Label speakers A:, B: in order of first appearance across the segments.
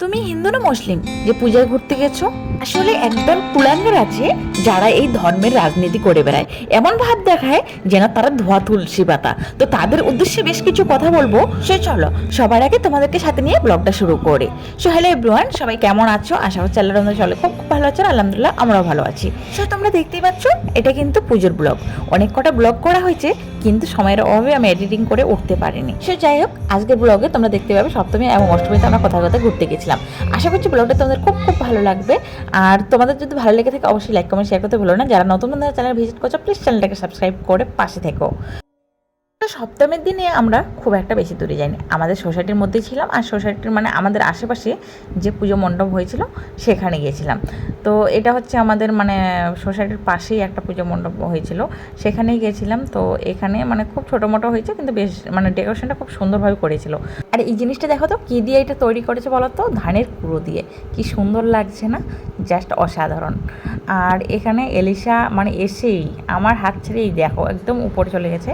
A: তুমি হিন্দু না মুসলিম? যে পূজায় ঘুরতে গেছো? আসলে একদল কুলাঙ্গার আছে যারা এই ধর্মের রাজনীতি করে বেড়ায়। এমন ভাব দেখায় যেন তারা ধোয়া তুলসী পাতা। তো তাদের উদ্দেশ্যে বেশ কিছু কথা বলব। সে চলো, সবার আগে তোমাদেরকে সাথে নিয়ে ব্লগটা শুরু করে। সো হ্যালো এভরিওয়ান সবাই কেমন আছো? আশা করছি আল্লাহ রহমতে চলে খুব ভালো আছো আলহামদুলিল্লাহ, আমরাও ভালো আছি। সো তোমরা দেখতেই পাচ্ছ, এটা কিন্তু পুজোর ব্লগ। অনেক কটা ব্লগ করা হয়েছে, কিন্তু সময়ের অভাবে আমি এডিটিং করে উঠতে পারিনি। সে যাই হোক, আজকের ব্লগে তোমরা দেখতে পাবে সপ্তমী এবং অষ্টমীতে আমরা কোথাও কোথাও ঘুরতে গেছিলাম। আশা করছি ব্লগটা তোমাদের খুব খুব ভালো লাগবে। আর তোমাদের যদি ভালো লেগে থাকে, অবশ্যই লাইক কমেন্ট শেয়ার করতে ভুলো না। যারা নতুন বন্ধুরা চ্যানেল ভিজিট করছ প্লিজ চ্যানেলটাকে সাবস্ক্রাইব করে পাশে থেকো। সপ্তমীর দিনে আমরা খুব একটা বেশি দূরে যাইনি। আমাদের সোসাইটির মধ্যেই ছিলাম আর সোসাইটির মানে আমাদের আশেপাশে যে পুজো মণ্ডপ হয়েছিল, সেখানে গিয়েছিলাম। তো এটা হচ্ছে আমাদের মানে সোসাইটির পাশেই একটা পুজো মণ্ডপ হয়েছিল, সেখানেই গিয়েছিলাম। তো এখানে মানে খুব ছোটো মোটো হয়েছে, কিন্তু বেশ মানে ডেকোরেশনটা খুব সুন্দরভাবে করেছিল। আর এই জিনিসটা দেখো তো, কী দিয়ে এটা তৈরি করেছে বলো তো? ধানের কুড়ো দিয়ে। কি সুন্দর লাগছে না? জাস্ট অসাধারণ। আর এখানে এলিশা মানে এসেই আমার হাত ছেড়েই দেখো, একদম উপরে চলে গেছে।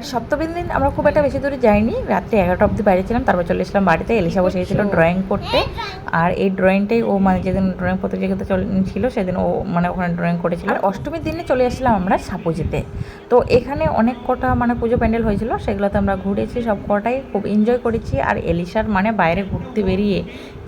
A: আর সপ্তমীর দিন আমরা খুব একটা বেশি দূরে যাইনি। রাত্রে এগারোটা অবধি বাইরে ছিলাম, তারপর চলে এসলাম বাড়িতে। এলিশা বসে গেছিল ড্রয়িং করতে। আর এই ড্রয়িংটাই ও মানে যেদিন ড্রয়িং প্রতিযোগিতা ছিল, সেদিন ও মানে ওখানে ড্রয়িং করেছিল। আর অষ্টমীর দিনে চলে আসলাম আমরা সাপুজিতে। তো এখানে অনেক কটা মানে পুজো প্যান্ডেল হয়েছিল, সেগুলোতে আমরা ঘুরেছি সব কটাই, খুব এনজয় করেছি। আর এলিশার মানে বাইরে ঘুরতে বেরিয়ে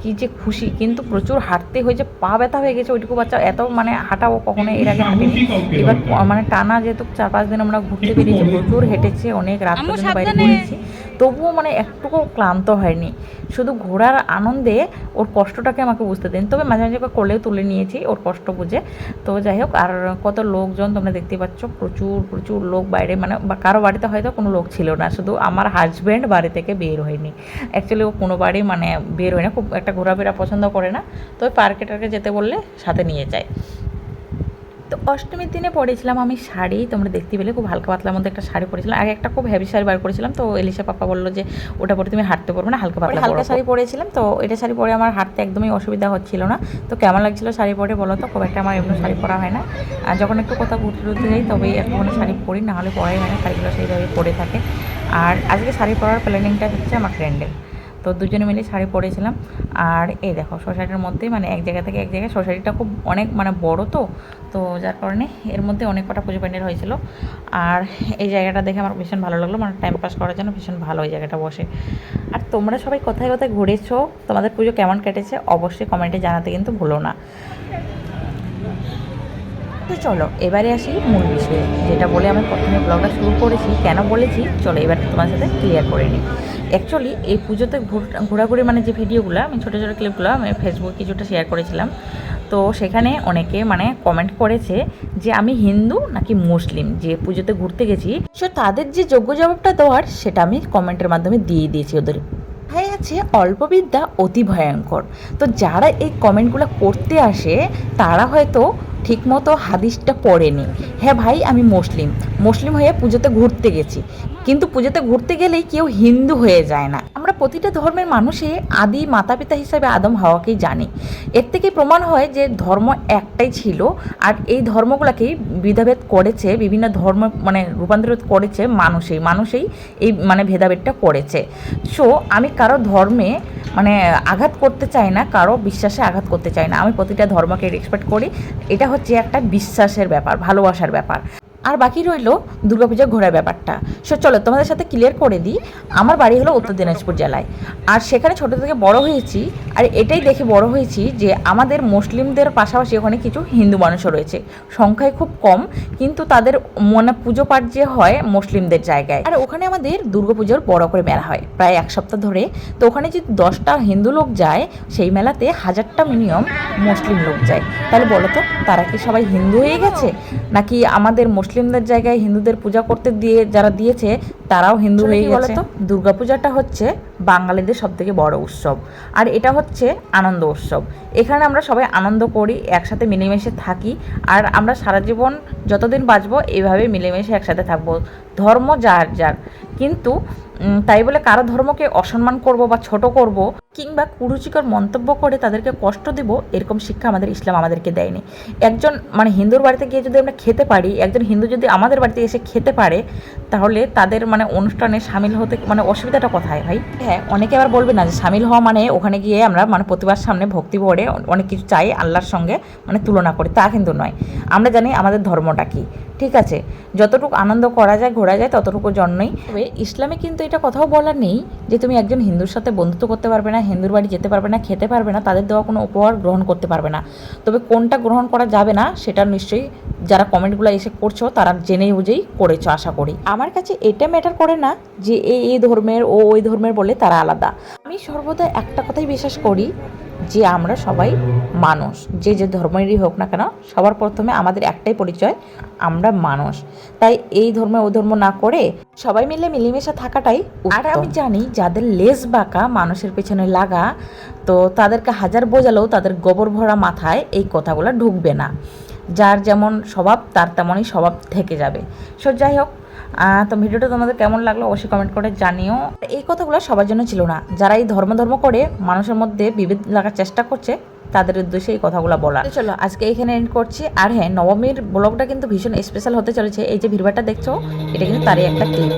A: কি যে খুশি কিন্তু প্রচুর হাঁটতে হয়েছে পা ব্যথা হয়ে গেছে ওইটুকু বাচ্চা এত মানে হাঁটাও কখনো এর আগে হাঁটেনি। এবার মানে টানা যেহেতু চার পাঁচ দিন আমরা ঘুরতে বেরিয়েছি প্রচুর হেঁটেছে অনেক রাত পর্যন্ত বাইরে ঘুরেছি। তবুও মানে একটুকু ক্লান্ত হয়নি। শুধু ঘোরার আনন্দে ওর কষ্টটাকে আমাকে বুঝতে দিন তবে মাঝে মাঝে কোলেও তুলে নিয়েছি ওর কষ্ট বুঝে। তো যাই হোক, আর কত লোকজন তোমরা দেখতে পাচ্ছ, প্রচুর প্রচুর লোক বাইরে মানে কারও বাড়িতে হয়তো কোনো লোক ছিল না। শুধু আমার হাজব্যান্ড বাড়ি থেকে বের হয়নি। অ্যাকচুয়ালি ও কোনো বাড়ি মানে বের হয় না, খুব একটা ঘোরাফেরা পছন্দ করে না। তো পার্কে টার্কে যেতে বললে সাথে নিয়ে যায়। তো অষ্টমীর দিনে পরেছিলাম আমি শাড়ি তোমরা দেখতে পেলে খুব হালকা পাতলার মধ্যে একটা শাড়ি পরেছিলাম। আগে একটা খুব হেভি শাড়ি বার করেছিলাম তো এলিশা পাপা বলল যে ওটা পরে তুমি হাঁটতে পারবে না হালকা পাতলা হালকা শাড়ি পরেছিলাম তো এটা শাড়ি পরে আমার হাঁটতে একদমই অসুবিধা হচ্ছিল না। তো কেমন লাগছিল শাড়ি পরে বলো তো? খুব একটা আমার এমন শাড়ি পরা হয় না। আর যখন একটু কোথাও ঘুরতে ঘুরতে যাই তবেই এখন শাড়ি পরি না হলে পরাই হয় না শাড়িগুলো সেইভাবে পরে থাকে। আর আজকে শাড়ি পরার প্ল্যানিংটা হচ্ছে আমার ফ্রেন্ডের তো দুজনে মিলে শাড়ি পরেছিলাম। আর এই দেখো সোসাইটির মধ্যে মানে এক জায়গা থেকে এক জায়গায় সোসাইটিটা খুব অনেক মানে বড় তো তো যার কারণে এর মধ্যে অনেক কটা পুজো প্যান্ডেল হয়েছিল। আর এই জায়গাটা দেখে আমার ভীষণ ভালো লাগল মানে টাইম পাস করার জন্য ভীষণ ভালো এই জায়গাটা বসে। আর তোমরা সবাই কোথায় কোথায় ঘুরেছো, তোমাদের পুজো কেমন কেটেছে, অবশ্যই কমেন্টে জানাতে কিন্তু ভুলো না। তো চলো, এবারে আসি মূল বিষয়ে। যেটা বলে আমি প্রথমে ব্লগটা শুরু করেছি, কেন বলেছি, চলো এবার তোমার সাথে ক্লিয়ার করে নিই। অ্যাকচুয়ালি এই পুজোতে ঘুর- ঘোরাঘুরি মানে যে ভিডিওগুলো, আমি ছোটো ছোটো ক্লিপগুলো আমি ফেসবুকে কিছুটা শেয়ার করেছিলাম। তো সেখানে অনেকে মানে কমেন্ট করেছে যে, আমি হিন্দু নাকি মুসলিম? যে পুজোতে ঘুরতে গেছি। সো তাদের যে যোগ্য জবাবটা দেওয়ার, সেটা আমি কমেন্টের মাধ্যমে দিয়ে দিয়েছি ওদের। ভাই আছে, অল্পবিদ্যা অতি ভয়ঙ্কর। তো যারা এই কমেন্টগুলো করতে আসে, তারা হয়তো ঠিকমতো হাদিসটা পড়েনি। হ্যাঁ ভাই, আমি মুসলিম। মুসলিম হয়ে পুজোতে ঘুরতে গেছি। কিন্তু পুজোতে ঘুরতে গেলেই কেউ হিন্দু হয়ে যায় না। প্রতিটা ধর্মের মানুষই আদি মাতা পিতা হিসাবে আদম হাওয়াকেই জানে। এর থেকে প্রমাণ হয় যে ধর্ম একটাই ছিল আর এই ধর্মগুলোকেই বিধাভেদ করেছে, বিভিন্ন ধর্ম মানে রূপান্তরিত করেছে মানুষেই মানুষেই এই মানে ভেদাভেদটা করেছে। সো আমি কারও ধর্মে মানে আঘাত করতে চাই না, কারও বিশ্বাসে আঘাত করতে চাই না। আমি প্রতিটা ধর্মকে রেসপেক্ট করি। এটা হচ্ছে একটা বিশ্বাসের ব্যাপার, ভালোবাসার ব্যাপার। আর বাকি রইল দুর্গাপূজা ঘোরার ব্যাপারটা। সো চলো, তোমাদের সাথে ক্লিয়ার করে দিই, আমার বাড়ি হলো উত্তর দিনাজপুর জেলায়। আর সেখানে ছোটো থেকে বড় হয়েছি, আর এটাই দেখে বড় হয়েছি যে আমাদের মুসলিমদের পাশাপাশি ওখানে কিছু হিন্দু মানুষও রয়েছে। সংখ্যায় খুব কম, কিন্তু তাদের মনে পুজো পাঠ যে হয় মুসলিমদের জায়গায়। আর ওখানে আমাদের দুর্গাপুজোর বড় করে মেলা হয়, প্রায় এক সপ্তাহ ধরে। তো ওখানে যদি দশটা হিন্দু লোক যায়, সেই মেলাতে হাজারটা মিনিমাম মুসলিম লোক যায়। তাহলে বলো তো, তারা কি সবাই হিন্দু হয়ে গেছে? নাকি আমাদের মুসলিমদের জায়গায় হিন্দুদের পূজা করতে দিয়ে যারা দিয়েছে তারাও হিন্দু হয়ে গেছে। দুর্গাপূজাটা হচ্ছে বাঙালিদের সব থেকে বড় উৎসব। আর এটা হচ্ছে আনন্দ উৎসব। এখানে আমরা সবাই আনন্দ করি একসাথে মিলেমিশে থাকি আর আমরা সারা জীবন যতদিন বাঁচবো এইভাবে মিলেমিশে একসাথে থাকব। ধর্ম যার যার। কিন্তু তাই বলে কারও ধর্মকে অসম্মান করব বা ছোট করব কিংবা কুরুচিকর মন্তব্য করে তাদেরকে কষ্ট দেব এরকম শিক্ষা আমাদের ইসলাম আমাদেরকে দেয়নি। একজন মানে হিন্দুর বাড়িতে গিয়ে যদি আমরা খেতে পারি একজন হিন্দু যদি আমাদের বাড়িতে এসে খেতে পারে তাহলে তাদের মানে মানে অনুষ্ঠানে সামিল হতে মানে অসুবিধাটা কোথায় ভাই? হ্যাঁ অনেকে আবার বলবে না যে সামিল হওয়া মানে ওখানে গিয়ে আমরা মানে প্রতিবার সামনে ভক্তি ভরে অনেক কিছু চাই, আল্লাহর সঙ্গে মানে তুলনা করি। তা কিন্তু নয়। আমরা জানি আমাদের ধর্মটা কি। ঠিক আছে, যতটুকু আনন্দ করা যায়, ঘোরা যায়, ততটুকু জন্যই। তবে ইসলামে কিন্তু এটা কথাও বলার নেই যে তুমি একজন হিন্দুর সাথে বন্ধুত্ব করতে পারবে না, হিন্দুর বাড়ি যেতে পারবে না, খেতে পারবে না, তাদের দেওয়া কোনো উপহার গ্রহণ করতে পারবে না। তবে কোনটা গ্রহণ করা যাবে না, সেটা নিশ্চয়ই যারা কমেন্টগুলো এসে করছ, তারা জেনে বুঝেই করেছ, আশা করি। আমার কাছে এটা ম্যাটার করে না যে এই এই ধর্মের, ও, ওই ধর্মের বলে তারা আলাদা। আমি সর্বদা একটা কথাই বিশ্বাস করি যে আমরা সবাই মানুষ। যে যে ধর্মেরই হোক না কেন, সবার প্রথমে আমাদের একটাই পরিচয়, আমরা মানুষ। তাই এই ধর্মে ও ধর্ম না করে সবাই মিলে মিলেমিশে থাকাটাই আর আমি জানি যাদের লেজ বাঁকা, মানুষের পেছনে লাগা, তো তাদেরকে হাজার বোঝালেও তাদের গোবর ভরা মাথায় এই কথাগুলো ঢুকবে না। যার যেমন স্বভাব, তার তেমনই স্বভাব থেকে যাবে। সো যাই হোক তো ভিডিওটা তোমাদের কেমন লাগল অবশ্যই কমেন্ট করে জানিও। এই কথাগুলো সবার জন্য ছিল না। যারা এই ধর্ম ধর্ম করে মানুষের মধ্যে বিভেদ লাগার চেষ্টা করছে তাদের উদ্দেশ্যে এই কথাগুলো বলা চলো, আজকে এখানে এন্ড করছি। আর হ্যাঁ নবমীর ব্লগটা কিন্তু ভীষণ স্পেশাল হতে চলেছে। এই যে ভিড়ভাটা দেখছ, এটা কিন্তু তারই একটা ক্লিপ